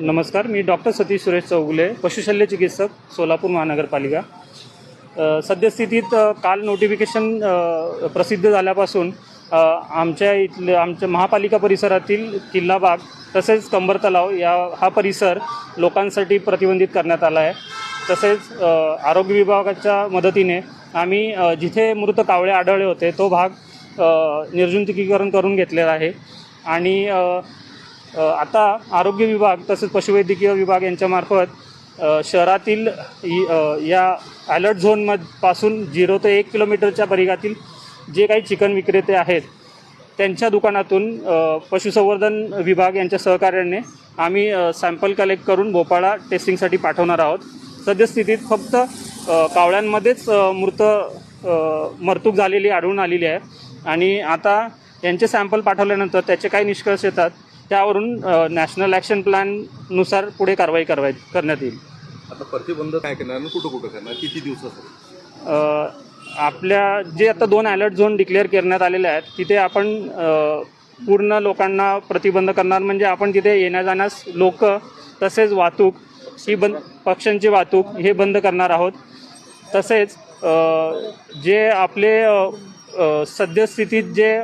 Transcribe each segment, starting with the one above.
नमस्कार मी डॉक्टर सतीश सुरेश चौगुले पशुशल्य चिकित्सक सोलापूर महानगरपालिका. सद्यस्थितीत काल नोटिफिकेशन प्रसिद्ध झाल्यापासून आमच्या इथलं आमच्या महापालिका परिसरातील किल्ला बाग तसेच कंबर तलाव या हा परिसर लोकांसाठी प्रतिबंधित करण्यात आला आहे. तसेच आरोग्य विभागाच्या मदतीने आम्ही जिथे मृत कावळे आढळले होते तो भाग निर्जंतुकीकरण करून घेतलेला आहे. आणि आता आरोग्य विभाग तसेच पशुवैद्यकीय विभाग यांच्यामार्फत शहरातील या अलर्ट झोनमधपासून झिरो ते एक किलोमीटरच्या परिघातील जे काही चिकन विक्रेते आहेत त्यांच्या दुकानातून पशुसंवर्धन विभाग यांच्या सहकार्याने आम्ही सॅम्पल कलेक्ट करून भोपाळा टेस्टिंगसाठी पाठवणार आहोत. सद्यस्थितीत फक्त कावळ्यांमध्येच मृत मरतूक झालेली आढळून आलेली आहे. आणि आता यांचे सॅम्पल पाठवल्यानंतर त्याचे काही निष्कर्ष येतात. त्यावरून नॅशनल ॲक्शन प्लॅननुसार पुढे कारवाई करवाय करण्यात येईल. आता प्रतिबंध काय करणार कुठं कुठं करणार? किती दिवसासाठी? अ, आपल्या जे आता दोन अलर्ट झोन डिक्लेअर करण्यात आलेले आहेत तिथे आपण पूर्ण लोकांना प्रतिबंध करणार. म्हणजे आपण तिथे येण्या जाण्यास लोक तसेच वाहतूक ही बंद पक्ष्यांची वाहतूक हे बंद करणार आहोत. तसेच जे आपले सद्यस्थितीत जे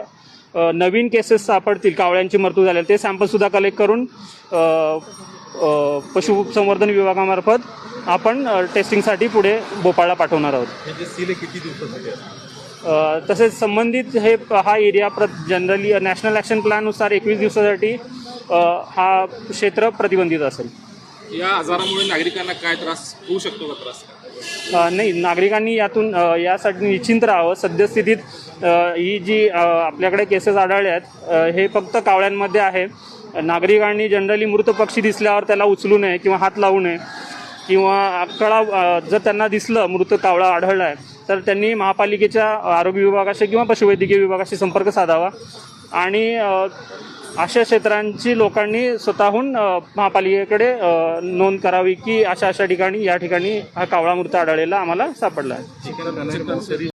नवीन केसेस सापडतील कावळ्यांची मृत्यू झालेली ते सॅम्पलसुद्धा कलेक्ट करून पशुसंवर्धन विभागामार्फत आपण टेस्टिंगसाठी पुढे भोपाळला पाठवणार आहोत. तसेच संबंधित हे हा एरिया प्र जनरली नॅशनल ॲक्शन प्लॅननुसार एकवीस दिवसासाठी हा क्षेत्र प्रतिबंधित असेल. या आजारामुळे नागरिकांना काय त्रास होऊ शकतो का त्रास? नाही नागरिकांनी यातून यासाठी निश्चिंत राहावं. सद्यस्थितीत ही जी आपल्याकडे केसेस आढळल्या आहेत हे फक्त कावळ्यांमध्ये आहे. नागरिकांनी जनरली मृत पक्षी दिसल्यावर त्याला उचलू नये किंवा हात लावू नये किंवा कळा जर त्यांना दिसलं मृत कावळा आढळला आहे तर त्यांनी महापालिकेच्या आरोग्य विभागाशी किंवा पशुवैद्यकीय विभागाशी संपर्क साधावा. आणि अशा क्षेत्रांची लोकांनी स्वतःहून महापालिकेकडे नोंद करावी की अशा अशा ठिकाणी या ठिकाणी हा कावळा मृत आढळलेला आम्हाला सापडला आहे.